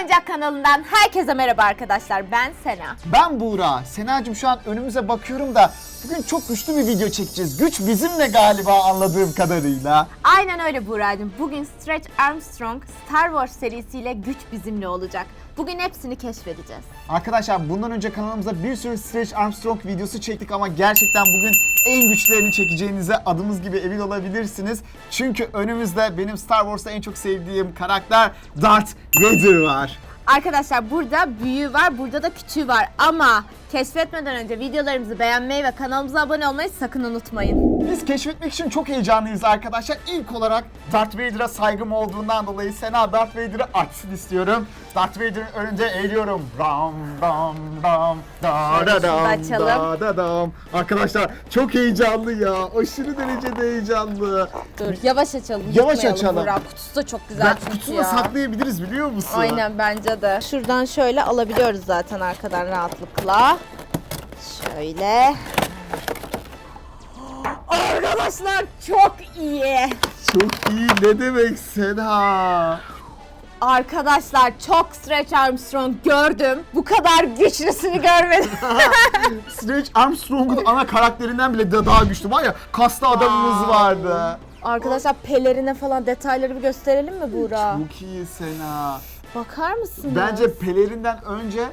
Oyuncak kanalından herkese merhaba arkadaşlar. Ben Sena. Ben Buğra. Senacığım şu an önümüze bakıyorum da bugün çok güçlü bir video çekeceğiz. Güç bizimle galiba anladığım kadarıyla. Aynen öyle Buğra'cığım. Bugün Stretch Armstrong Star Wars serisiyle güç bizimle olacak. Bugün hepsini keşfedeceğiz. Arkadaşlar bundan önce kanalımıza bir sürü Stretch Armstrong videosu çektik ama gerçekten bugün en güçlerini çekeceğinize adımız gibi emin olabilirsiniz. Çünkü önümüzde benim Star Wars'ta en çok sevdiğim karakter Darth Vader var. Arkadaşlar burada büyüğü var, burada da küçüğü var. Ama keşfetmeden önce videolarımızı beğenmeyi ve kanalımıza abone olmayı sakın unutmayın. Biz keşfetmek için çok heyecanlıyız arkadaşlar. İlk olarak Darth Vader'a saygım olduğundan dolayı Sena Darth Vader'ı açsın istiyorum. Darth Vader'ın önünde eğiliyorum. Ram ram ram da da dam da da da dam. Arkadaşlar çok heyecanlı ya. Aşırı derecede heyecanlı. Dur yavaş açalım. Yavaş açalım. Buğra. Kutusu da çok güzel Ben çünkü kutusunu ya. saklayabiliriz biliyor musun? Aynen bence de. Şuradan şöyle alabiliyoruz zaten arkadan rahatlıkla. Şöyle. Arkadaşlar çok iyi. Çok iyi ne demek Sena? Arkadaşlar çok Stretch Armstrong gördüm. Bu kadar güçlüsünü görmedim. Stretch Armstrong'un ana karakterinden bile de daha güçlü var ya kaslı adamımız vardı. Arkadaşlar pelerine falan detayları bir gösterelim mi Buğra? Çok iyi Sena. Bakar mısınız? Bence pelerinden önce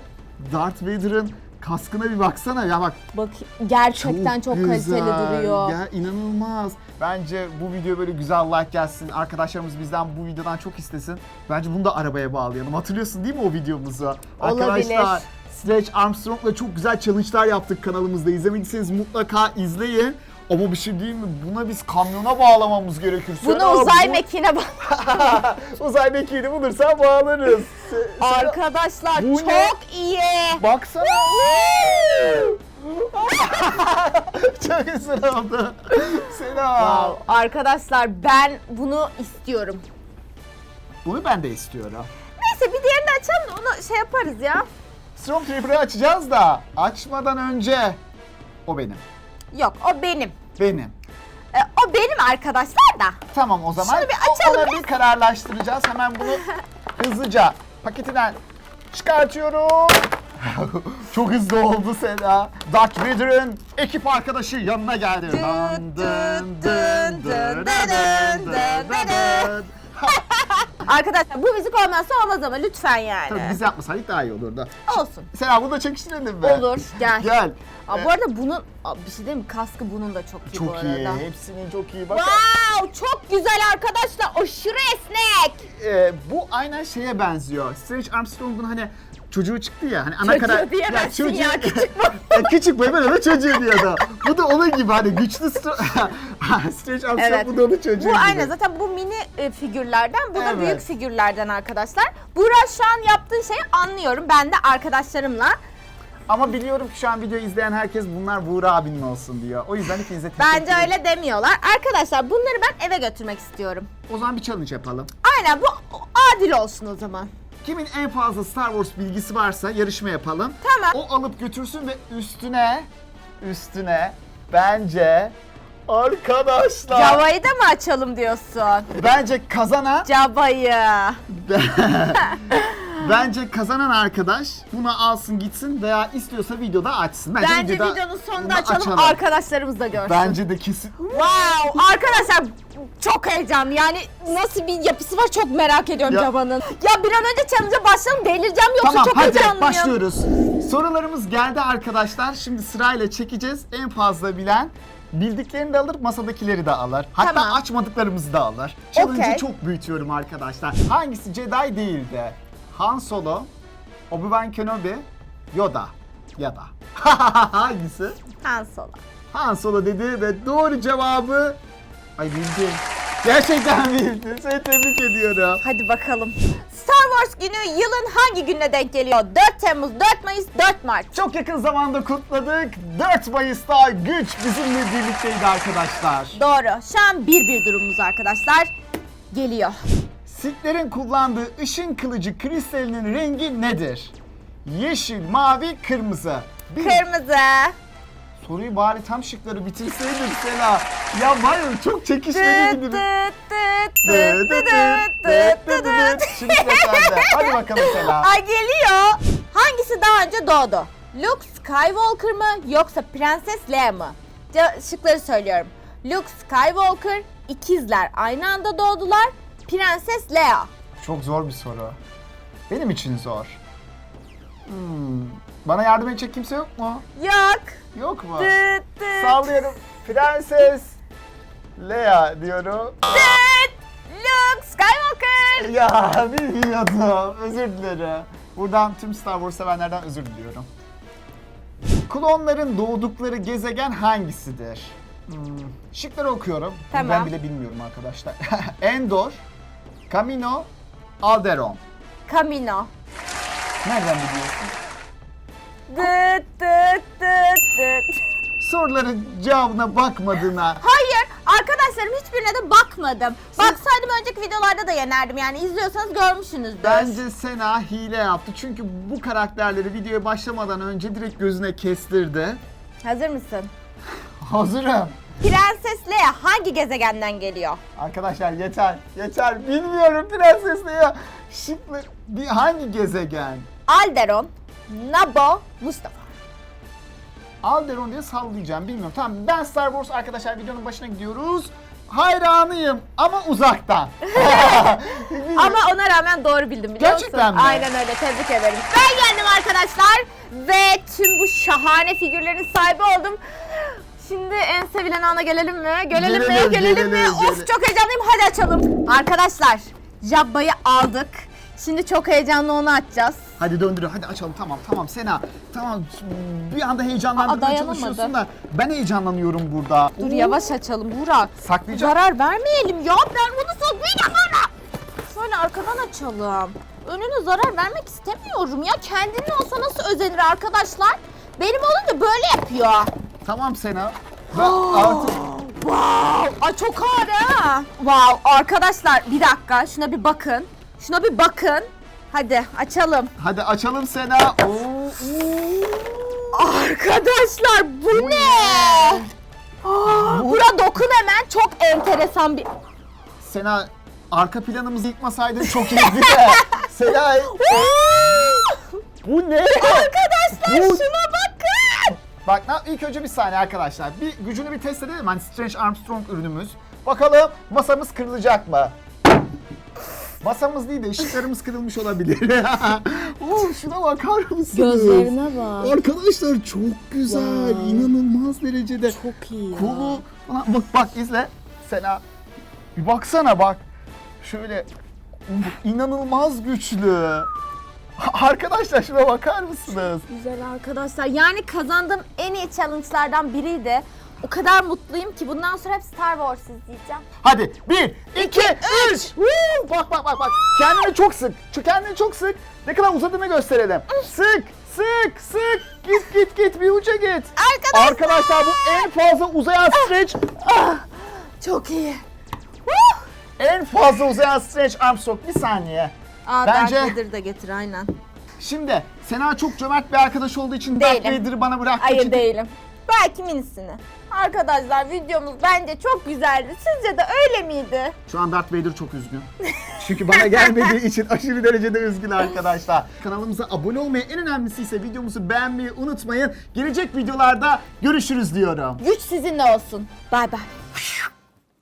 Darth Vader'ın kaskına bir baksana ya bak. Bak gerçekten çok, kaliteli güzel. duruyor. Ya inanılmaz. Bence bu video böyle güzel like gelsin. Arkadaşlarımız bizden bu videodan çok istesin. Bence bunu da arabaya bağlayalım. Hatırlıyorsun değil mi o videomuzu? Arkadaşlar Stretch Armstrong'la çok güzel challenge'lar yaptık kanalımızda. İzlemediyseniz mutlaka izleyin. Ama bir şey değil mi? Buna biz kamyona bağlamamız gerekir. Bunu Sena, uzay bu- mekiğine bak. uzay mekiğini bulursan bağlarız. Se- Arkadaşlar Bu çok ne? iyi. Baksana. Çok güzel oldu. Sena. Wow. Arkadaşlar ben bunu istiyorum. Bunu ben de istiyorum. Neyse bir diğerini açalım da onu şey yaparız ya. Stormtrooper'ı açacağız da açmadan önce o benim. Yok o benim. Benim. E, o benim arkadaşlar da. Tamam o zaman. Şunu bir açalım Ona bir kararlaştıracağız. Hemen bunu hızlıca paketinden çıkartıyorum. Çok hızlı oldu Sena. Darth Vader'ın ekip arkadaşı yanına geldi. Dın Dın dın dın dın dın dın dın dın Arkadaşlar bu müzik olmazsa olmaz ama lütfen yani. Tabii biz yapmasaydık daha iyi olurdu. Olsun. Sena bunu da çekiştirelim mi? Olur gel. Gel. Aa, Ee, bu arada bunun Aa, bir şey değil mi? Kaskı bunun da çok iyi bu Çok arada. iyi. Hepsinin çok iyi. Bak. Wow çok güzel arkadaşlar. Aşırı esnek. Ee, bu aynen şeye benziyor. Stretch Armstrong'un hani çocuğu çıktı ya hani ana Çocuğu karar diyemezsin ya, küçük Ya küçük boy ben ona çocuğu diyordu. bu da onun gibi hani güçlü Stretch Armstrong Evet. bu da onun çocuğu Bu gibi. aynen zaten bu mini e, figürlerden, bu da Evet. büyük figürlerden arkadaşlar. Burak şu an yaptığı şeyi anlıyorum. Ben de arkadaşlarımla. Ama biliyorum ki şu an video izleyen herkes bunlar Buğra abinin olsun diyor. O yüzden hepinize teşekkür Bence ederim. öyle demiyorlar. Arkadaşlar bunları ben eve götürmek istiyorum. O zaman bir challenge yapalım. Aynen bu adil olsun o zaman. Kimin en fazla Star Wars bilgisi varsa yarışma yapalım. Tamam. O alıp götürsün ve üstüne üstüne bence arkadaşlar Cavayı da mı açalım diyorsun? bence kazanan Cabayı. bence kazanan arkadaş bunu alsın gitsin veya istiyorsa videoda açsın. Bence, videonun sonunda bunu açalım, arkadaşlarımız da görsün. Bence de kesin. Wow arkadaşlar çok heyecanlı yani nasıl bir yapısı var çok merak ediyorum Ya- Caba'nın. Ya bir an önce challenge'a başlayalım delireceğim yoksa Tamam çok hadi heyecanlıyım. başlıyoruz. Sorularımız geldi arkadaşlar. Şimdi sırayla çekeceğiz. En fazla bilen bildiklerini de alır, masadakileri de alır. Hatta Tamam. açmadıklarımızı da alır. Challenge'ı Okey. çok büyütüyorum arkadaşlar. Hangisi Jedi değildi? Han Solo, Obi-Wan Kenobi, Yoda ya da. Hangisi? Han Solo. Han Solo dedi ve doğru cevabı... Ay bildin. Gerçekten bildin. Seni tebrik ediyorum. Hadi bakalım. Star Wars günü yılın hangi gününe denk geliyor? 4 Temmuz, 4 Mayıs, 4 Mart. Çok yakın zamanda kutladık. 4 Mayıs'ta güç bizimle birlikteydi arkadaşlar. Doğru. Şu an 1-1 durumumuz arkadaşlar. Geliyor. Sith'lerin kullandığı ışın kılıcı kristalinin rengi nedir? Yeşil, mavi, kırmızı. Bir Kırmızı. Soruyu bari tam şıkları bitirseydin Sena. Ya var ya çok çekişmeli gidiyor. dıt dıt Dı dıt dı dıt dı, dıt dı dı dıt dı. Şimdi sıra sende. Hadi bakalım Sena. Ay geliyor. Hangisi daha önce doğdu? Luke Skywalker mı yoksa Prenses Leia mı? Ce- Şıkları söylüyorum. Luke Skywalker, ikizler aynı anda doğdular. Prenses Leia. Çok zor bir soru. Benim için zor. Hmm. Bana yardım edecek kimse yok mu? Yok. Yok mu? Dıt dıt. Sallıyorum. Prenses Leia diyorum. Dıt. Luke Skywalker. Ya bilmiyordum. Özür dilerim. Buradan tüm Star Wars sevenlerden özür diliyorum. Klonların doğdukları gezegen hangisidir? Hmm. Şıkları okuyorum. Tamam. Ben bile bilmiyorum arkadaşlar. Endor, Camino, Alderon. Camino. Nereden biliyorsun? Dıt dıt dıt dıt. Soruların cevabına bakmadığına Hayır, arkadaşlarım hiçbirine de bakmadım. Baksaydım önceki videolarda da yenerdim yani izliyorsanız görmüşsünüzdür. Bence Sena hile yaptı. Çünkü bu karakterleri videoya başlamadan önce direkt gözüne kestirdi. Hazır mısın? Hazırım. Prenses Leia hangi gezegenden geliyor? Arkadaşlar yeter, yeter. Bilmiyorum Prenses Leia. Şıklı bir hangi gezegen? Alderon, Nabo, Mustafa. Alderon diye sallayacağım bilmiyorum. Tamam ben Star Wars arkadaşlar videonun başına gidiyoruz. Hayranıyım ama uzaktan. Ama ona rağmen doğru bildim biliyor Gerçekten musun? mi? Aynen öyle tebrik ederim. Ben geldim arkadaşlar ve tüm bu şahane figürlerin sahibi oldum. Şimdi en sevilen ana gelelim mi? Gelelim, Gelelim, mi? Gelelim, gelelim, mi? gelelim. Of çok heyecanlıyım. Hadi açalım. Arkadaşlar Jabba'yı aldık. Şimdi çok heyecanlı onu açacağız. Hadi döndürün hadi açalım tamam tamam Sena. Tamam bir anda Aa, heyecanlandırmaya dayanamadı. çalışıyorsun da ben heyecanlanıyorum burada. Dur Oo, yavaş açalım Burak. Saklayacağım. Zarar vermeyelim ya. Ben bunu saklayacağım sonra. Şöyle arkadan açalım. Önüne zarar vermek istemiyorum ya. Kendinin olsa nasıl özenir arkadaşlar? Benim olunca böyle yapıyor. Tamam Sena. Ben artık Wow! Ay çok ağır ha. Wow arkadaşlar bir dakika şuna bir bakın. Şuna bir bakın. Hadi açalım. hadi açalım Sena. Oo, oo. Arkadaşlar bu ne? Aa, Bura dokun hemen çok enteresan bir... Sena arka planımızı yıkmasaydın çok iyiydi. Sena bu ne? Arkadaşlar Bu- şuna bakın. Bak ne- ilk önce bir saniye arkadaşlar. Bir gücünü bir test edelim. Hani Strange Armstrong ürünümüz. Bakalım masamız kırılacak mı? Masamız değil de ışıklarımız kırılmış olabilir. Oo, şuna bakar mısınız? bak. Arkadaşlar çok güzel. Wow. inanılmaz derecede. Çok iyi. Kolu Ulan bak bak izle. Sena bir baksana bak. Şöyle inanılmaz güçlü. Arkadaşlar şuna bakar mısınız? Güzel arkadaşlar. Yani kazandığım en iyi challenge'lardan biriydi. O kadar mutluyum ki bundan sonra hep Star Wars izleyeceğim. Hadi bir, iki, üç. Woo! Bak bak bak bak. Kendini çok sık. Şu kendini çok sık. Ne kadar uzadığını gösterelim. Sık, sık, sık. Git git git bir uca git. Arkadaşlar. Arkadaşlar bu en fazla uzayan stretch. Çok iyi. En fazla uzayan stretch Armstrong. Bir saniye. Aa, Bence- Darth Vader da getir aynen. Şimdi Sena çok cömert bir arkadaş olduğu için Darth Değilim. Vader'ı bana bıraktı. Hayır değilim. Belki minisini. Arkadaşlar videomuz bence çok güzeldi. Sizce de öyle miydi? Şu an Darth Vader çok üzgün. Çünkü bana gelmediği için aşırı derecede üzgün arkadaşlar. Kanalımıza abone olmayı, en önemlisi ise videomuzu beğenmeyi unutmayın. Gelecek videolarda görüşürüz diyorum. Güç sizinle olsun. Bay bay.